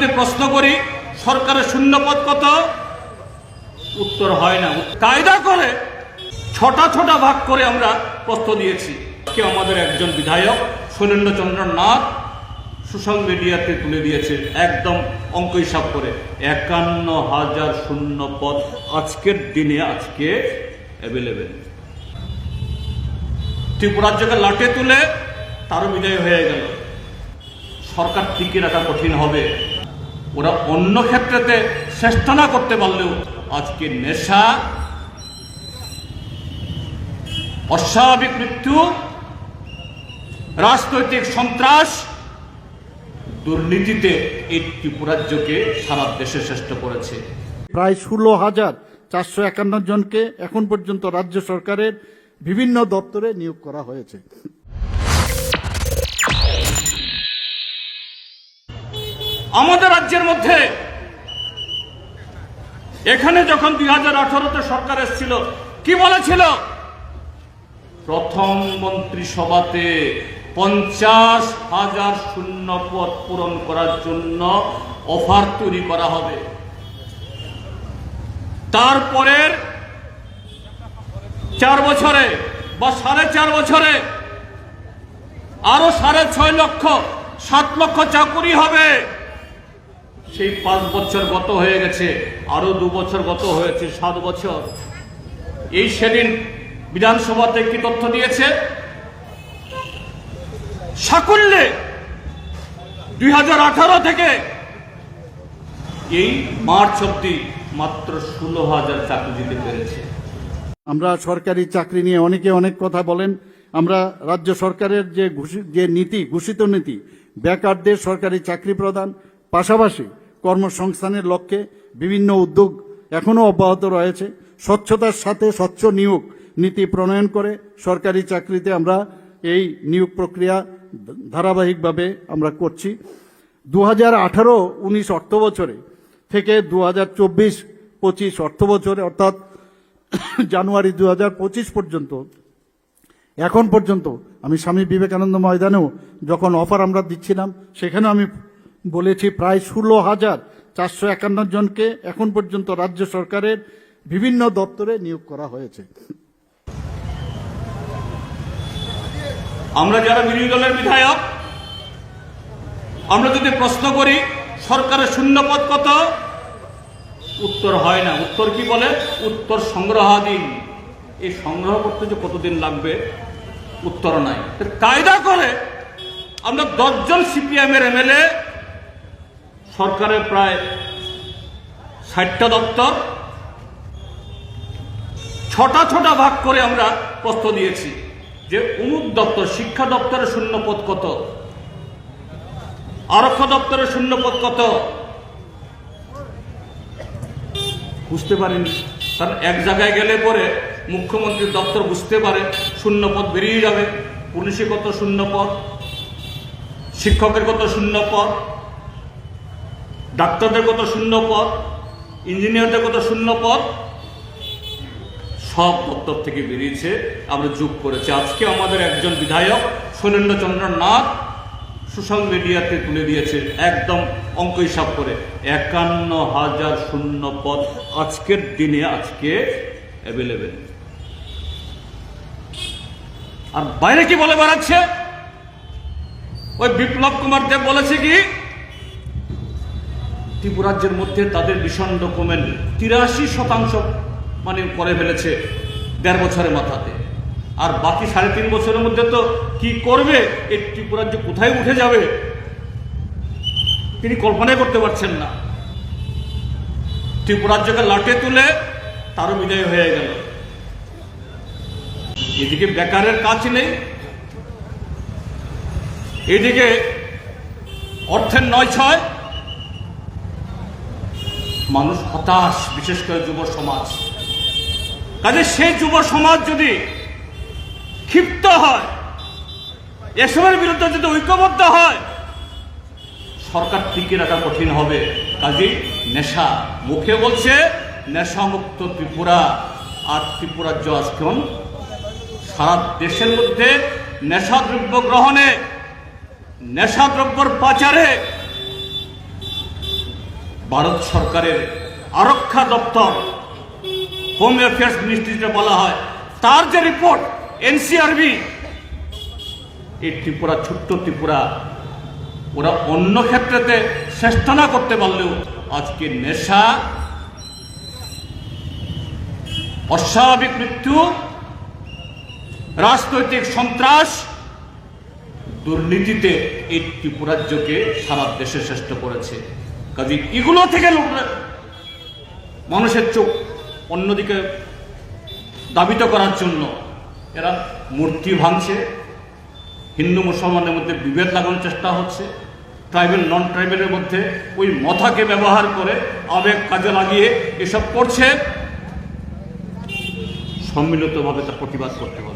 যদি প্রশ্ন করি, সরকারের শূন্যপদ কত? উত্তর হয় না। কায়দা করে ছটা ছটা ভাগ করে আমরা প্রশ্ন দিয়েছি। কে আমাদের একজন বিধায়ক, শৈলেন্দ্রচন্দ্র নাথ সোশ্যাল মিডিয়াতে তুলে দিয়েছে একদম অঙ্ক হিসাব করে। একান্ন হাজার শূন্য পদ আজকের দিনে, আজকে অ্যাভেলেবেল ত্রিপুরাজ্যকে লাটে তুলে তারও বিদায় হয়ে গেল। সরকার টিকে রাখা কঠিন হবে। ওরা অন্য ক্ষেত্রেতে চেষ্টা না করতে পারলেও আজকে নেশা, অস্বাভাবিক মৃত্যু, রাজনৈতিক সন্ত্রাস, দুর্নীতিতে এই ত্রিপুরাজ্যকে সারা দেশে শ্রেষ্ঠ করেছে। প্রায় ষোলো হাজার চারশো একান্ন জনকে এখন পর্যন্ত রাজ্য সরকারের বিভিন্ন দপ্তরে নিয়োগ করা হয়েছে। আমাদের রাজ্যের মধ্যে এখানে যখন দুই হাজার আঠারোতে সরকার এসেছিল, কি বলেছিল? প্রথম মন্ত্রিসভাতে পঞ্চাশ হাজার শূন্য পদ পূরণ করার জন্য অফার তৈরি করা হবে। তারপরের চার বছরে বা সাড়ে চার বছরে আরও সাড়ে ছয় লক্ষ, সাত লক্ষ চাকুরি হবে। সেই পাঁচ বছর গত হয়ে গেছে, আরও দু বছর গত হয়েছে, সাত বছর। এই সেদিন বিধানসভাতে কি তথ্য দিয়েছে? সাকুল্যে দুই থেকে এই মার্চ অব্দি মাত্র ষোলো হাজার চাকরি দিতে পেরেছে। আমরা সরকারি চাকরি নিয়ে অনেকে অনেক কথা বলেন। আমরা রাজ্য সরকারের যে যে নীতি, ঘোষিত নীতি, বেকারদের সরকারি চাকরি প্রদান, পাশাপাশি কর্মসংস্থানের লক্ষ্যে বিভিন্ন উদ্যোগ এখনও অব্যাহত রয়েছে। স্বচ্ছতার সাথে স্বচ্ছ নিয়োগ নীতি প্রণয়ন করে সরকারি চাকরিতে আমরা এই নিয়োগ প্রক্রিয়া ধারাবাহিকভাবে আমরা করছি। দু হাজার আঠারো উনিশ অর্থ বছরে থেকে দু হাজার চব্বিশ পঁচিশ অর্থ বছরে অর্থাৎ জানুয়ারি দু হাজার পঁচিশ পর্যন্ত, এখন পর্যন্ত আমি স্বামী বিবেকানন্দ ময়দানেও যখন অফার আমরা দিচ্ছিলাম, সেখানেও আমি বলেছি প্রায় ষোলো হাজার চারশো একান্ন জনকে এখন পর্যন্ত রাজ্য সরকারের বিভিন্ন দপ্তরে নিয়োগ করা হয়েছে। আমরা যারা বিরোধী দলের বিধায়ক, আমরা যদি প্রশ্ন করি, সরকারের শূন্যপদ কত? উত্তর হয় না। উত্তর কি বলে? উত্তর সংগ্রহাধীন। এই সংগ্রহ করতে যে কতদিন লাগবে? উত্তর নাই। কায়দা করে আমরা দশজন সিপিএম এর এমএলএ সরকারের প্রায় ষাটটা দপ্তর, ছটা ছটা ভাগ করে আমরা প্রশ্ন দিয়েছি যে অমুক দপ্তর, শিক্ষা দপ্তরের শূন্যপদ কত? আরক্ষ দপ্তরের শূন্যপদ কত? বুঝতে পারেনি। কারণ এক জায়গায় গেলে পরে মুখ্যমন্ত্রীর দপ্তর বুঝতে পারে শূন্যপদ বেরিয়ে যাবে। পুলিশে কত শূন্যপদ শিক্ষকের কত শূন্যপদ ডাক্তারদের কত শূন্যপদ ইঞ্জিনিয়ারদের কত শূন্য পদ? সব দপ্তর থেকে বেরিয়েছে, আমরা যোগ করেছি। আজকে আমাদের একজন বিধায়ক, শৈলেন্দ্রচন্দ্র নাথ সোশ্যাল মিডিয়াতে তুলে দিয়েছে একদম অঙ্ক হিসাব করে। একান্ন হাজার শূন্য পদ আজকের দিনে, আজকে অ্যাভেলেবেল আর বাইরে কি বলে বেড়াচ্ছে? ওই বিপ্লব কুমার দেব বলেছে কি ত্রিপুরাজ্যের মধ্যে তাদের ভীষণ ডকুমেন্ট তিরাশি শতাংশ মানে করে ফেলেছে দেড় বছরের মাথাতে। আর বাকি সাড়ে তিন বছরের মধ্যে তো কি করবে? এই ত্রিপুরাজ্য কোথায় উঠে যাবে? তিনি কল্পনাই করতে পারছেন না। ত্রিপুরাজ্যকে লাটে তুলে তারও বিদায় হয়ে গেল। এদিকে বেকারের কাজ নেই। এদিকে অর্থের নয় ছয়। মানুষ হতাশ, বিশেষ করে যুব সমাজ। কাজে সেই যুব সমাজ যদি ক্ষিপ্ত হয়, এসবের বিরুদ্ধে যদি ঐক্যবদ্ধ হয়, সরকার টিকে রাখা কঠিন হবে। কাজে নেশা মুখে বলছে, নেশামুক্ত ত্রিপুরা আর ত্রিপুরার আজখন সারা দেশের মধ্যে নেশাদ্রব্য গ্রহণে, নেশাদ্রব্যর পাচারে ভারত সরকারের আরক্ষা দপ্তর হোম অ্যাফেয়ার্স মিনিস্ট্রিতে বলা হয়, তার যে রিপোর্ট এনসিআরবি এই ত্রিপুরা, ছোট্ট ত্রিপুরা, ওরা অন্য ক্ষেত্রেতে শ্রেষ্ঠ না করতে পারলেও আজকে নেশা, অস্বাভাবিক মৃত্যু, রাজনৈতিক সন্ত্রাস, দুর্নীতিতে এই ত্রিপুরাজ্যকে সারা দেশে শ্রেষ্ঠ করেছে। কাজে, এগুলো থেকে মানুষের চোখ অন্যদিকে দাবিত করার জন্য এরা মূর্তি ভাঙছে, হিন্দু মুসলমানের মধ্যে বিভেদ লাগানোর চেষ্টা হচ্ছে, ট্রাইবেল নন ট্রাইবেলের মধ্যে ওই মথাকে ব্যবহার করে আবেগ কাজে লাগিয়ে এসব করছে। সম্মিলিতভাবে তার প্রতিবাদ করতে হবে।